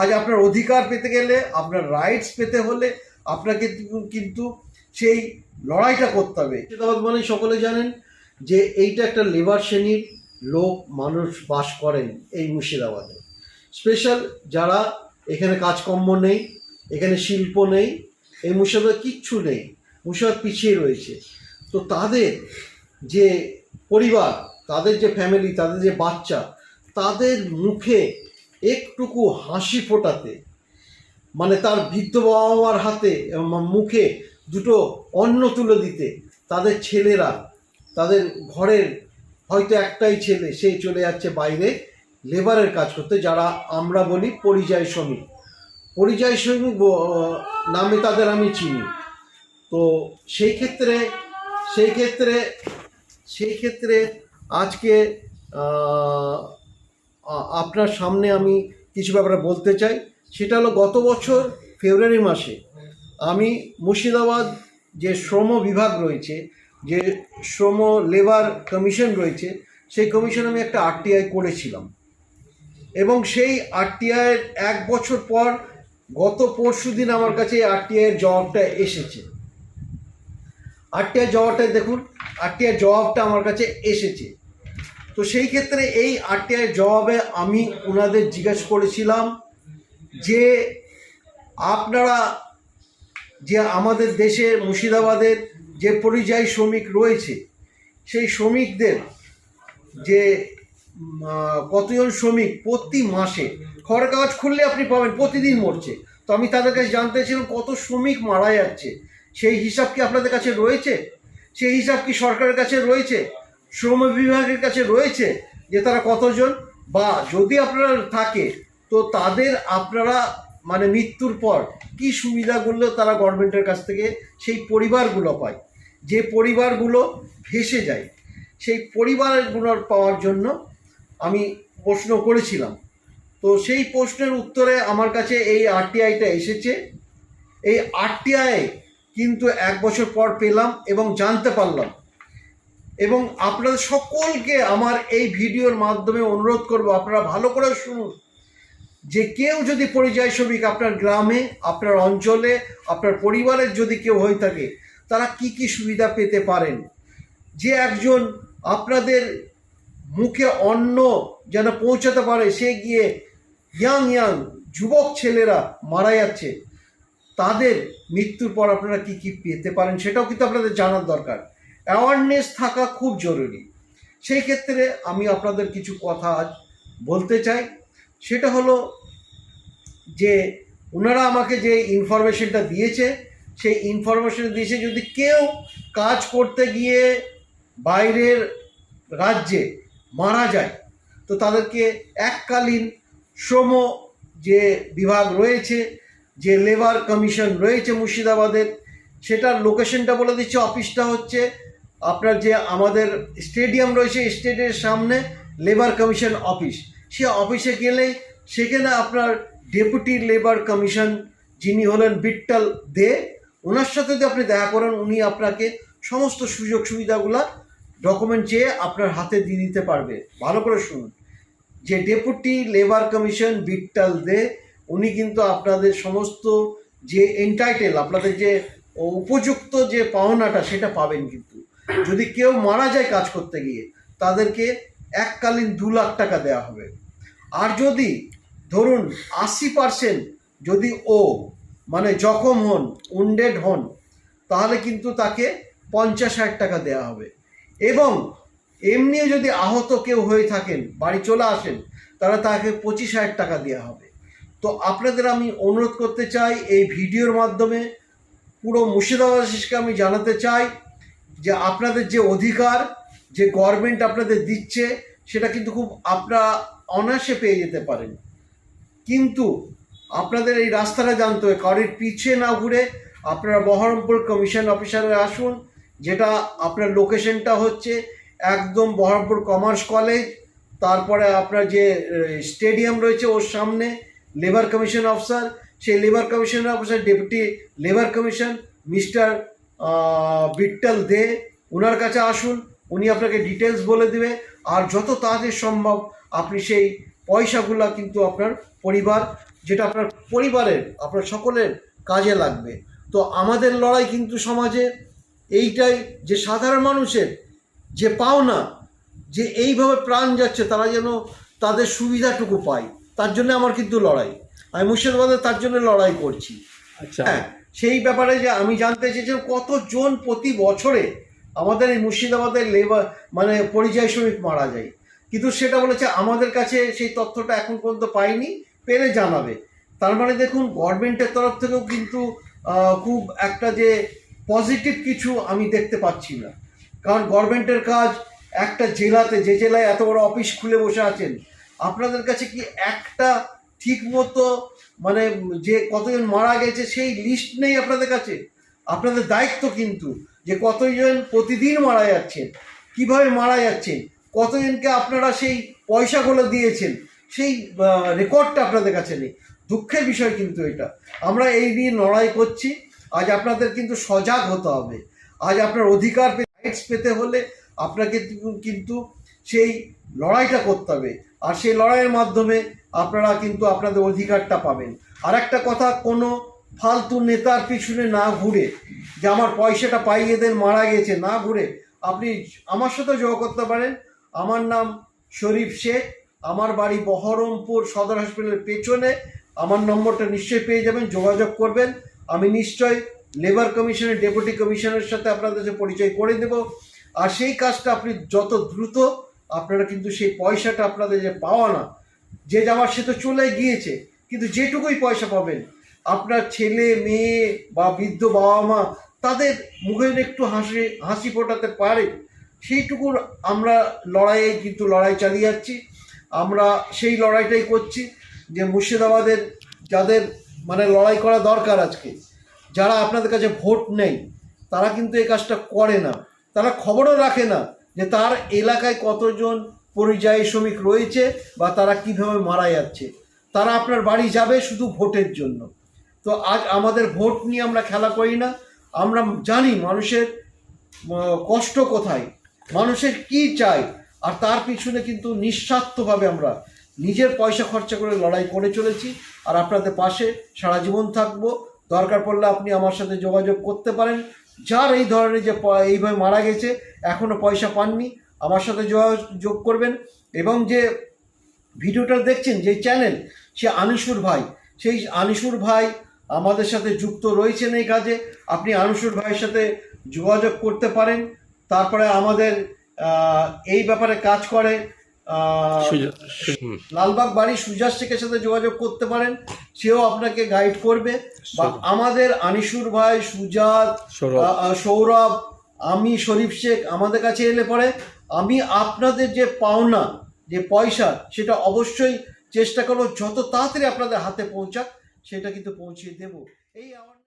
আজ আপনার অধিকার পেতে গেলে, আপনার রাইটস পেতে হলে আপনাকে কিন্তু সেই লড়াইটা করতে হবে। মুর্শিদাবাদ মানে সকলে জানেন যে এইটা একটা লেবার শ্রেণির লোক, মানুষ বাস করেন এই মুর্শিদাবাদে। স্পেশাল যারা এখানে কাজকর্ম নেই, এখানে শিল্প নেই, এই মুর্শিদাবাদে কিচ্ছু নেই, মুর্শিদাবাদ পিছিয়ে রয়েছে। তো তাদের যে পরিবার, তাদের যে ফ্যামিলি তাদের যে বাচ্চা, তাদের মুখে একটুকু হাসি ফোটাতে মানে তার বৃদ্ধ বাবা হাতে মুখে দুটো অন্ন তুলে দিতে, তাদের ছেলেরা, তাদের ঘরের হয়তো একটাই ছেলে, সে চলে যাচ্ছে বাইরে লেবারের কাজ করতে, যারা আমরা বলি পরিযায়ী শ্রমিক। পরিযায়ী শ্রমিক নামে তাদের আমি চিনি। তো সেই ক্ষেত্রে সেই ক্ষেত্রে সেই ক্ষেত্রে আজকে আপনার সামনে আমি কিছু ব্যাপারে বলতে চাই। সেটা হলো গত বছর ফেব্রুয়ারি মাসে আমি মুর্শিদাবাদ যে শ্রম বিভাগ রয়েছে, যে শ্রম লেবার কমিশন রয়েছে, সেই কমিশন আমি একটা আরটিআই করেছিলাম। এবং সেই আরটিআইয়ের এক বছর পর গত পরশু দিন আমার কাছে এই আরটিআইয়ের জবাবটা এসেছে। আরটিআই জবাবটা দেখুন আরটিআই জবাবটা আমার কাছে এসেছে। তো সেই ক্ষেত্রে এই আরটিআই জবাবে আমি ওনাদের জিজ্ঞেস করেছিলাম যে আপনারা যে আমাদের দেশে মুর্শিদাবাদের যে পরিযায়ী শ্রমিক রয়েছে, সেই শ্রমিকদের যে কতজন শ্রমিক প্রতি মাসে খবরের কাগজ খুললে আপনি পাবেন, প্রতিদিন মরছে। তো আমি তাদের কাছে জানতে চাইছিলাম কত শ্রমিক মারা যাচ্ছে, সেই হিসাব কি আপনাদের কাছে রয়েছে? সেই হিসাব কি সরকারের কাছে রয়েছে? শ্রম বিভাগের কাছে রয়েছে যে তারা কতজন? বা যদি আপনারা থাকে, তো তাদের আপনারা মানে মৃত্যুর পর কি সুবিধাগুলো তারা গভর্নমেন্টের কাছ থেকে সেই পরিবারগুলো পায়। যে পরিবারগুলো ভেসে যায়, সেই পরিবারগুলো পাওয়ার জন্য আমি প্রশ্ন করেছিলাম। তো সেই প্রশ্নের উত্তরে আমার কাছে এই আরটিআইটা এসেছে। এই আরটিআই কিন্তু এক বছর পর পেলাম এবং জানতে পারলাম। এবং আপনাদের সকলকে আমার এই ভিডিওর মাধ্যমে অনুরোধ করব, আপনারা ভালো করে শুনুন। যে কেউ যদি পরিযায়ী শ্রমিক আপনার গ্রামে, আপনার অঞ্চলে, আপনার পরিবারের যদি কেউ হয়ে থাকে, তারা কি কি সুবিধা পেতে পারেন? যে একজন আপনাদের মুখে অন্ন যেন পৌঁছাতে পারে, সে গিয়ে ইয়াং ইয়াং যুবক ছেলেরা মারা যাচ্ছে, তাদের মৃত্যুর পর আপনারা কি কি পেতে পারেন, সেটাও কিন্তু আপনাদের জানার দরকার। অ্যাওয়ারনেস থাকা খুব জরুরি। সেই ক্ষেত্রে আমি আপনাদের কিছু কথা আজ বলতে চাই। সেটা হলো যে, ওনারা আমাকে যে ইনফরমেশনটা দিয়েছে, সেই ইনফরমেশন দিয়েছে যদি কেউ কাজ করতে গিয়ে বাইরের রাজ্যে মারা যায়, তো তাদেরকে এককালীন শ্রম যে বিভাগ রয়েছে, যে লেবার কমিশন রয়েছে মুর্শিদাবাদের, সেটার লোকেশনটা বলে দিচ্ছে। অফিসটা হচ্ছে আপনার যে আমাদের স্টেডিয়াম রয়েছে, স্টেডিয়ামের সামনে লেবার কমিশন অফিস সে অফিসে গেলেই সেখানে আপনার ডেপুটি লেবার কমিশন যিনি হলেন বিট্টাল দে, ওনার সাথে যদি আপনি দেখা করেন, উনি আপনাকে সমস্ত সুযোগ সুবিধাগুলো ডকুমেন্ট চেয়ে আপনার হাতে দিয়ে দিতে পারবে। ভালো করে শুনুন। যে deputy labour commission Bittal Dey, উনি কিন্তু আপনাদের সমস্ত যে এন্টাইটেল আপনাদের যে উপযুক্ত যে পাওনাটা, সেটা পাবেন কিন্তু। যদি কেউ মারা যায় কাজ করতে গিয়ে, তাদেরকে এককালীন দু লাখ টাকা দেওয়া হবে। আর যদি, ধরুন, আশি পার্সেন্ট যদি ও মানে জখম হন উন্ডেড হন, তাহলে কিন্তু তাকে পঞ্চাশ হাজার টাকা দেওয়া হবে। এবং এমনিও যদি আহত কেউ হয়ে থাকেন, বাড়ি চলে আসেন, তাহলে তাকে পঁচিশ হাজার টাকা দেওয়া হবে। তো আপনাদের আমি অনুরোধ করতে চাই, এই ভিডিওর মাধ্যমে পুরো মুর্শিদাবাদীকে আমি জানাতে চাই যে আপনাদের যে অধিকার, যে গভর্নমেন্ট আপনাদের দিচ্ছে, সেটা কিন্তু খুব আপনারা অনায়াসে পেয়ে যেতে পারেন। কিন্তু আপনাদের এই রাস্তাটা জানতে হবে, কারোর পিছিয়ে না ঘুরে আপনারা বহরমপুর কমিশন অফিসারে আসুন, যেটা আপনার লোকেশনটা হচ্ছে একদম বহরমপুর কমার্স কলেজ তারপরে আপনার যে স্টেডিয়াম রয়েছে ওর সামনে লেবার কমিশন অফিসার সেই labour commission officer deputy labour commission mister Bittal Dey ওনার কাছে আসুন উনি আপনাকে ডিটেলস বলে দেবে। আর যত তাড়াতাড়ি সম্ভব আপনি সেই পয়সাগুলো কিন্তু আপনার পরিবার যেটা আপনার পরিবারের আপনার সকলের কাজে লাগবে। তো আমাদের লড়াই কিন্তু সমাজে এইটাই যে সাধারণ মানুষের যে পাওনা যে এইভাবে প্রাণ যাচ্ছে তারা যেন তাদের সুবিধাটুকু পায় তার জন্য আমার কিন্তু লড়াই। আমি মুর্শিদাবাদে তার জন্য লড়াই করছি। আচ্ছা। হ্যাঁ। সেই ব্যাপারে যে আমি জানতে চেয়েছিলাম কতজন প্রতি বছরে আমাদের এই মুর্শিদাবাদের লেবার মানে পরিযায়ী শ্রমিক মারা যায়। কিন্তু সেটা বলেছে আমাদের কাছে সেই তথ্যটা এখন পর্যন্ত পাইনি, পেলে জানাবে। তার মানে দেখুন গভর্নমেন্টের তরফ থেকেও কিন্তু খুব একটা যে পজিটিভ কিছু আমি দেখতে পাচ্ছি না। কারণ গভর্নমেন্টের কাজ একটা জেলাতে, যে জেলায় এত বড় অফিস খুলে বসে আছেন, আপনাদের কাছে কি একটা ঠিক মতো মানে যে কতজন মারা গেছে সেই লিস্ট নেই আপনাদের কাছে। আপনাদের দায়িত্ব কিন্তু যে কতজন প্রতিদিন মারা যাচ্ছেন, কীভাবে মারা যাচ্ছেন, কতজনকে আপনারা সেই পয়সাগুলো দিয়েছেন, সেই রেকর্ডটা আপনাদের কাছে নেই। দুঃখের বিষয় কিন্তু এটা। আমরা এই নিয়ে লড়াই করছি। আজ আপনাদের কিন্তু সজাগ হতে হবে। আজ আপনার অধিকার রাইটস পেতে হলে আপনাকে কিন্তু সেই লড়াইটা করতে হবে। আর সেই লড়াইয়ের মাধ্যমে আপনারা কিন্তু আপনাদের অধিকারটা পাবেন। আর একটা কথা, কোনো ফালতু নেতার পিছনে না ঘুরে, যে আমার পয়সাটা পাইয়ে দেন, মারা গেছে, না ঘুরে, আপনি আমার সাথে যোগ করতে পারেন। আমার নাম শরীফ শেখ, আমার বাড়ি বহরমপুর সদর হসপিটালের পেছনে। আমার নম্বরটা নিশ্চয়ই পেয়ে যাবেন, যোগাযোগ করবেন। আমি নিশ্চয়ই লেবার কমিশনের, ডেপুটি কমিশনের সাথে আপনাদের পরিচয় করে দেব। আর সেই কাজটা আপনি যত দ্রুত, আপনারা কিন্তু সেই পয়সাটা আপনাদের যে পাওয়া না যে যাওয়ার সে তো চলে গিয়েছে, কিন্তু যেটুকুই পয়সা পাবেন, আপনার ছেলে, মেয়ে বা বৃদ্ধ বাবা মা, তাদের মুখে যেন একটু হাসি হাসি ফোটাতে পারে, সেইটুকুর আমরা লড়াইয়ে কিন্তু লড়াই চালিয়ে যাচ্ছি। আমরা সেই লড়াইটাই করছি যে মুর্শিদাবাদের যাদের মানে লড়াই করা দরকার আজকে, যারা আপনাদের কাছে ভোট নেই, তারা কিন্তু এই কাজটা করে না। তারা খবরও রাখে না যে তার এলাকায় কতজন পরিযায়ী শ্রমিক রয়েছে বা তারা কীভাবে মারা যাচ্ছে। তারা আপনার বাড়ি যাবে শুধু ভোটের জন্য। তো আজ আমাদের ভোট নিয়ে আমরা খেলা করি না। আমরা জানি মানুষের কষ্ট কোথায়। মানুষের কি চাই? আর তার পিছনে কিন্তু নিঃস্বার্থভাবে আমরা নিজের পয়সা খরচা করে লড়াই করে চলেছি। আর আপনাদের পাশে সারা জীবন থাকব। দরকার পড়লে আপনি আমার সাথে যোগাযোগ করতে পারেন। যার এই ধরনের যে এইভাবে মারা গেছে এখনও পয়সা পাননি। আমার সাথে যোগাযোগ করবেন এবং যে ভিডিওটা দেখছেন যে চ্যানেল সে আনিসুর ভাই সেই আনিসুর ভাই আমাদের সাথে যুক্ত রয়েছেন এই কাজে। আপনি আনিসুর ভাইয়ের সাথে যোগাযোগ করতে পারেন। তারপরে আমাদের এই ব্যাপারে কাজ করে সুজা-। লালবাগ বাড়ি সুজাস শেখের সাথে যোগাযোগ করতে পারেন। সেও আপনাকে গাইড করবে। বা আমাদের আনিসুর ভাই সুজাত সৌরভ আমি শরীফ শেখ আমাদের কাছে এলে পরে আমি আপনাদের যে পাওনা, যে পয়সা, সেটা অবশ্যই চেষ্টা করব, যত তাড়াতাড়ি আপনাদের হাতে পৌঁছাক, সেটা কিন্তু পৌঁছিয়ে দেব। এই আমার